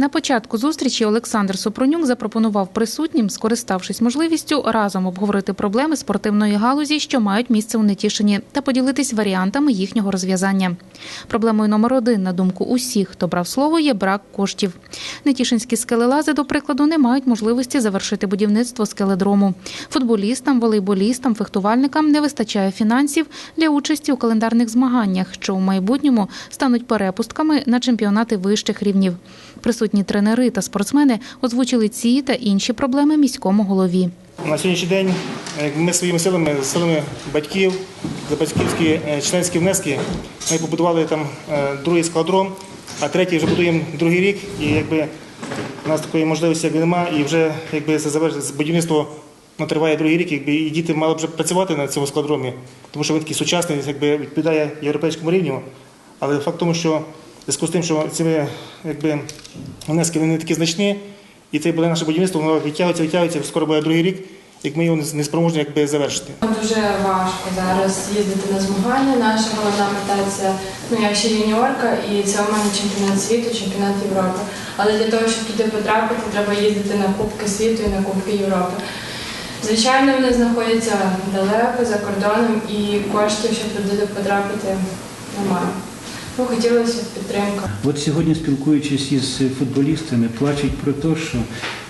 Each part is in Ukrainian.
На початку зустрічі Олександр Супронюк запропонував присутнім, скориставшись можливістю, разом обговорити проблеми спортивної галузі, що мають місце у Нетішині, та поділитись варіантами їхнього розв'язання. Проблемою номер один, на думку усіх, хто брав слово, є брак коштів. Нетішинські скелелази, до прикладу, не мають можливості завершити будівництво скеледрому. Футболістам, волейболістам, фехтувальникам не вистачає фінансів для участі у календарних змаганнях, що у майбутньому стануть перепустками на чемпіонати вищих рівнів. Присутні тренери та спортсмени озвучили ці та інші проблеми міському голові. На сьогоднішній день ми своїми силами, силами батьків, за батьківські е, членські внески, ми побудували там е, другий складром, а третій вже будуємо другий рік. І якби у нас такої можливості якби немає, і вже якби завершиться будівництво ну, триває другий рік, якби і діти мали б вже працювати на цьому складромі, тому що він такий сучасний, якби відповідає європейському рівню. Але факт в тому, що зв'язку з тим, що ці якби, внески не такі значні, і це буде наше будівництво, воно відтягується, відтягується, скоро буде другий рік, як ми його не спроможні якби, завершити. Дуже важко зараз їздити на змагання. Наша головна мета це ну я ще юніорка, і це у мене чемпіонат світу, чемпіонат Європи. Але для того, щоб туди потрапити, треба їздити на Кубки світу і на Кубки Європи. Звичайно, вони знаходяться далеко за кордоном, і коштів, щоб туди потрапити, немає. Хотілося підтримка. От сьогодні, спілкуючись із футболістами, плачуть про те, що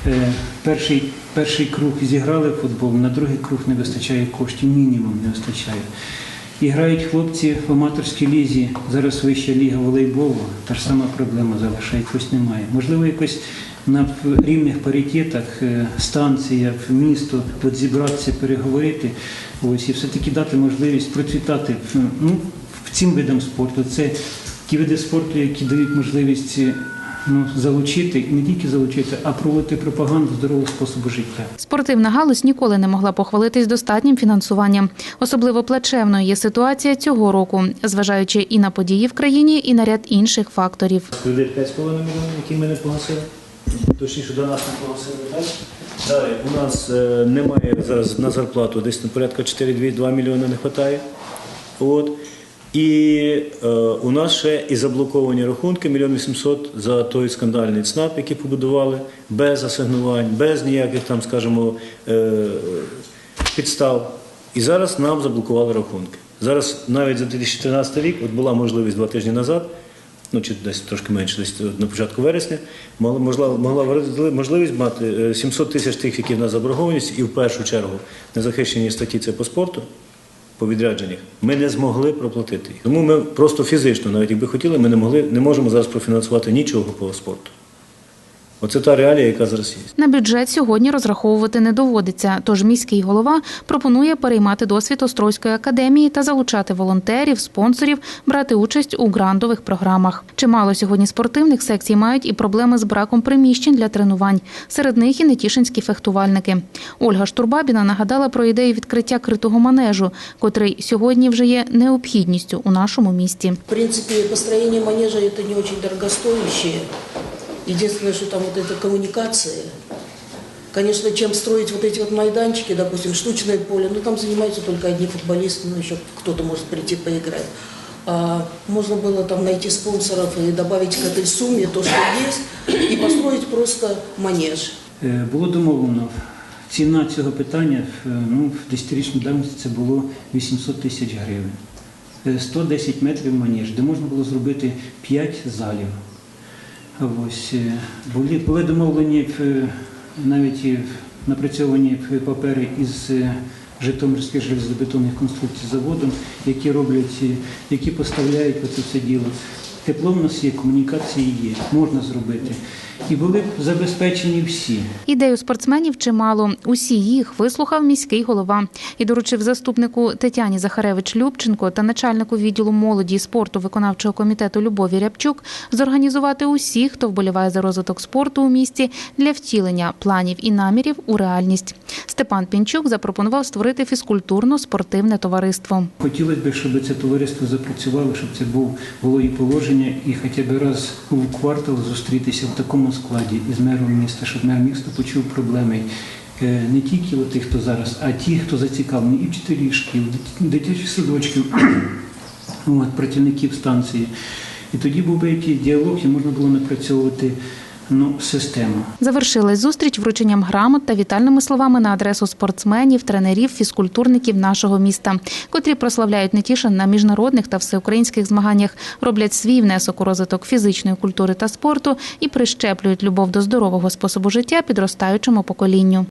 е, перший, перший круг зіграли футбол, на другий круг не вистачає коштів, мінімум не вистачає. І грають хлопці в аматорській лізі, зараз вища ліга волейболу, та ж сама проблема залишає, якось немає. Можливо, якось на рівних паритетах е, станція, місто от переговорити, ось і все-таки дати можливість процвітати ну, цим видам спорту. Це ті види спорту, які дають можливість ну, залучити, і не тільки залучити, а проводити пропаганду здорового способу життя. Спортивна галузь ніколи не могла похвалитись достатнім фінансуванням. Особливо плачевною є ситуація цього року, зважаючи і на події в країні, і на ряд інших факторів. Кредит 5,5 мільйонів, який ми не погасили. Точніше, до нас не погасили. Так? Далі у нас е, немає зараз на зарплату, десь на порядка 4,2 мільйони не вистачає. От. І е, у нас ще і заблоковані рахунки мільйон 800 за той скандальний ЦНАП, який побудували, без асигнувань, без ніяких там, скажімо, е, підстав. І зараз нам заблокували рахунки. Зараз навіть за 2013 рік, от була можливість два тижні назад, ну чи десь трошки менше, десь на початку вересня, могла, могла, можливість мати е, 700 тисяч тих, які в нас заборгованість, і в першу чергу незахищені статті це по спорту, по відрядженнях, ми не змогли проплатити. Тому ми просто фізично, навіть якби хотіли, ми не могли, не можемо зараз профінансувати нічого по спорту. Оце та реалія, яка зараз є. На бюджет сьогодні розраховувати не доводиться. Тож міський голова пропонує переймати досвід Острозької академії та залучати волонтерів, спонсорів, брати участь у грантових програмах. Чимало сьогодні спортивних секцій мають і проблеми з браком приміщень для тренувань. Серед них і нетішинські фехтувальники. Ольга Штурбабіна нагадала про ідею відкриття критого манежу, котрий сьогодні вже є необхідністю у нашому місті. В принципе, построение манежа это не очень дорогостоящее. Единственное, что там вот эта коммуникация. Конечно, чем строить вот эти вот майданчики, допустим, штучное поле, ну там занимаются только одни футболисты, ну еще кто-то может прийти поиграть. А можно было там найти спонсоров и добавить к этой сумме то, что есть, и построить просто манеж. Е, Було домовлено. Ціна цього питання е, ну, в 10-річній давності це було 800 тисяч гривень. Е, 110 метрів манеж, де можна було зробити 5 залів. Ось, е, були, були домовлені е, навіть напрацьовані папери із е, Житомирських железобетонних конструкцій заводом, які роблять, які поставляють оце все діло. Тепло в нас є, комунікації є, можна зробити. І були б забезпечені всі. Ідей у спортсменів чимало. Усі їх вислухав міський голова і доручив заступнику Тетяні Захаревич Любченко та начальнику відділу молоді і спорту виконавчого комітету Любові Рябчук зорганізувати усіх, хто вболіває за розвиток спорту у місті для втілення планів і намірів у реальність. Степан Пінчук запропонував створити фізкультурно-спортивне товариство. Хотілося б, щоб це товариство запрацювало, щоб це був було і положення, і хоча б раз у квартал зустрітися в такому складі із мером міста, щоб мер міста почув проблеми. е, Не тільки тих, хто зараз, а ті, хто зацікавлені і вчителі шкіл, дитячих садочків, працівників станції. І тоді був би якийсь діалог, і можна було напрацьовувати ну, система. Завершилась зустріч врученням грамот та вітальними словами на адресу спортсменів, тренерів, фізкультурників нашого міста, котрі прославляють Нетішин на міжнародних та всеукраїнських змаганнях, роблять свій внесок у розвиток фізичної культури та спорту і прищеплюють любов до здорового способу життя підростаючому поколінню.